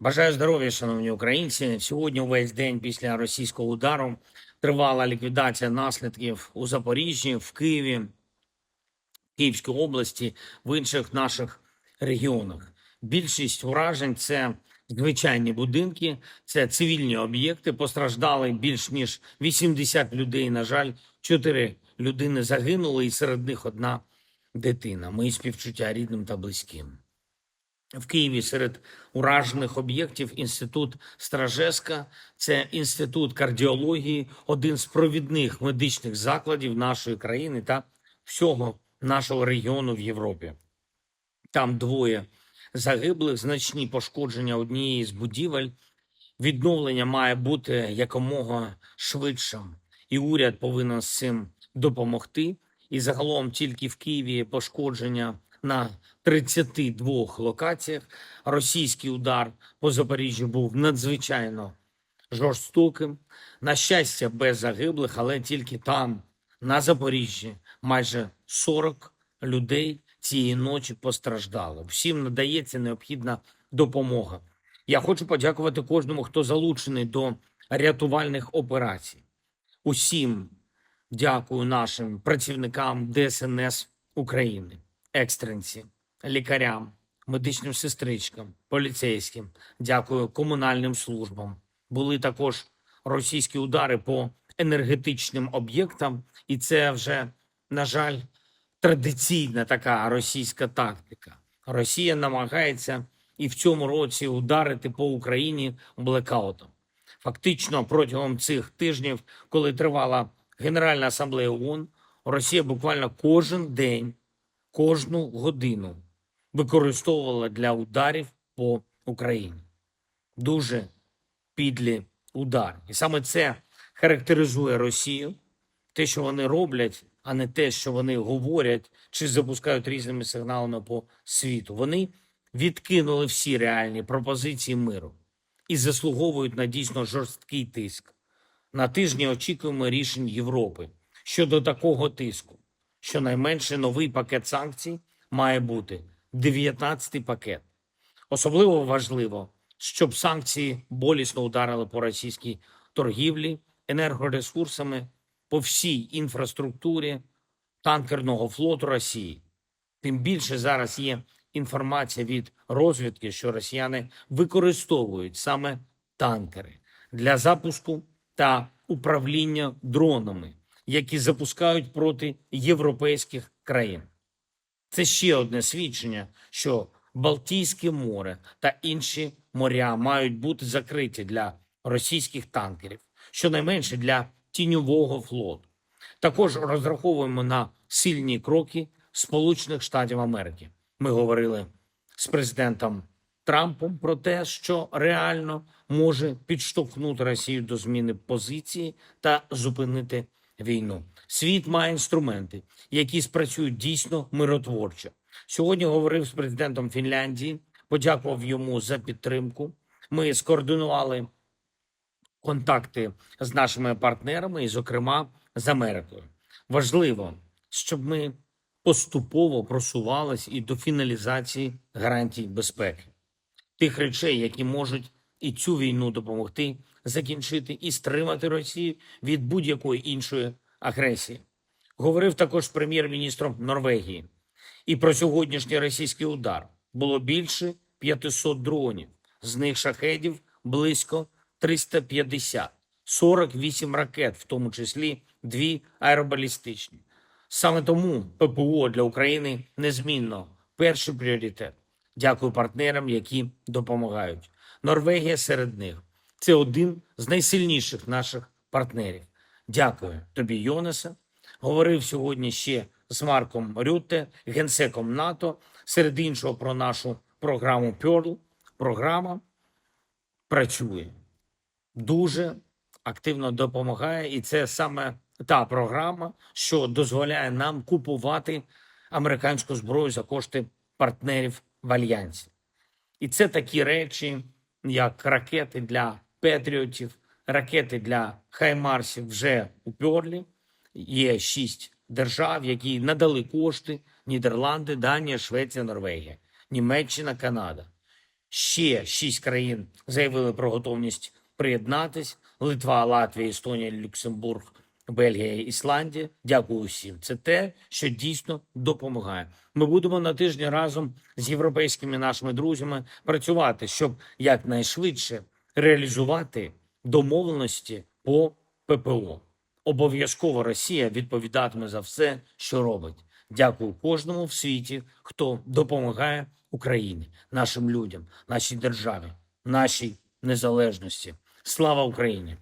Бажаю здоров'я, шановні українці. Сьогодні, увесь день після російського удару, тривала ліквідація наслідків у Запоріжжі, в Києві, Київській області, в інших наших регіонах. Більшість уражень це звичайні будинки, це цивільні об'єкти. Постраждали більш ніж 80 людей. На жаль, 4 людини загинули, і серед них одна дитина. Мої співчуття рідним та близьким. В Києві серед уражених об'єктів інститут Стражеска, це інститут кардіології, один з провідних медичних закладів нашої країни та всього нашого регіону в Європі. Там двоє загиблих, значні пошкодження однієї з будівель. Відновлення має бути якомога швидшим, і уряд повинен з цим допомогти. І загалом тільки в Києві пошкодження на 32 локаціях. Російський удар по Запоріжжю був надзвичайно жорстоким. На щастя, без загиблих, але тільки там, на Запоріжжі, майже 40 людей цієї ночі постраждало. Всім надається необхідна допомога. Я хочу подякувати кожному, хто залучений до рятувальних операцій. Усім дякую нашим працівникам ДСНС України, екстренці, лікарям, медичним сестричкам, поліцейським. Дякую комунальним службам. Були також російські удари по енергетичним об'єктам, і це вже, на жаль, традиційна така російська тактика. Росія намагається і в цьому році ударити по Україні блекаутом. Фактично, протягом цих тижнів, коли тривала Генеральна асамблея ООН, Росія буквально кожен день, кожну годину використовувала для ударів по Україні. Дуже підлі удари. І саме це характеризує Росію, те, що вони роблять, а не те, що вони говорять чи запускають різними сигналами по світу. Вони відкинули всі реальні пропозиції миру і заслуговують на дійсно жорсткий тиск. На тижні очікуємо рішень Європи щодо такого тиску. Щонайменше новий пакет санкцій має бути 19-й пакет. Особливо важливо, щоб санкції болісно ударили по російській торгівлі, енергоресурсами, по всій інфраструктурі танкерного флоту Росії. Тим більше зараз є інформація від розвідки, що росіяни використовують саме танкери для запуску та управління дронами, які запускають проти європейських країн. Це ще одне свідчення, що Балтійське море та інші моря мають бути закриті для російських танкерів, щонайменше для тіньового флоту. Також розраховуємо на сильні кроки Сполучених Штатів Америки. Ми говорили з президентом Трампом про те, що реально може підштовхнути Росію до зміни позиції та зупинити війну. Світ має інструменти, які спрацюють дійсно миротворчо. Сьогодні говорив з президентом Фінляндії, подякував йому за підтримку. Ми скоординували контакти з нашими партнерами, і, зокрема, з Америкою. Важливо, щоб ми поступово просувались і до фіналізації гарантій безпеки, тих речей, які можуть і цю війну допомогти закінчити і стримати Росію від будь-якої іншої агресії. Говорив також прем'єр-міністром Норвегії. І про сьогоднішній російський удар було більше 500 дронів, з них шахедів близько 350, 48 ракет, в тому числі дві аеробалістичні. Саме тому ППО для України незмінно перший пріоритет. Дякую партнерам, які допомагають. Норвегія серед них. Це один з найсильніших наших партнерів. Дякую тобі, Йонаса. Говорив сьогодні ще з Марком Рютте, генсеком НАТО, серед іншого про нашу програму Pearl. Програма працює дуже активно допомагає, і це саме та програма, що дозволяє нам купувати американську зброю за кошти партнерів в альянсі. І це такі речі, як ракети для Петріотів, ракети для Хаймарсів вже у Пьорлі. Є шість держав, які надали кошти: Нідерланди, Данія, Швеція, Норвегія, Німеччина, Канада. Ще шість країн заявили про готовність приєднатись: Литва, Латвія, Естонія, Люксембург, Бельгія, Ісландія. Дякую усім. Це те, що дійсно допомагає. Ми будемо на тижні разом з європейськими нашими друзями працювати, щоб якнайшвидше реалізувати домовленості по ППО. Обов'язково Росія відповідатиме за все, що робить. Дякую кожному в світі, хто допомагає Україні, нашим людям, нашій державі, нашій незалежності. Слава Україні!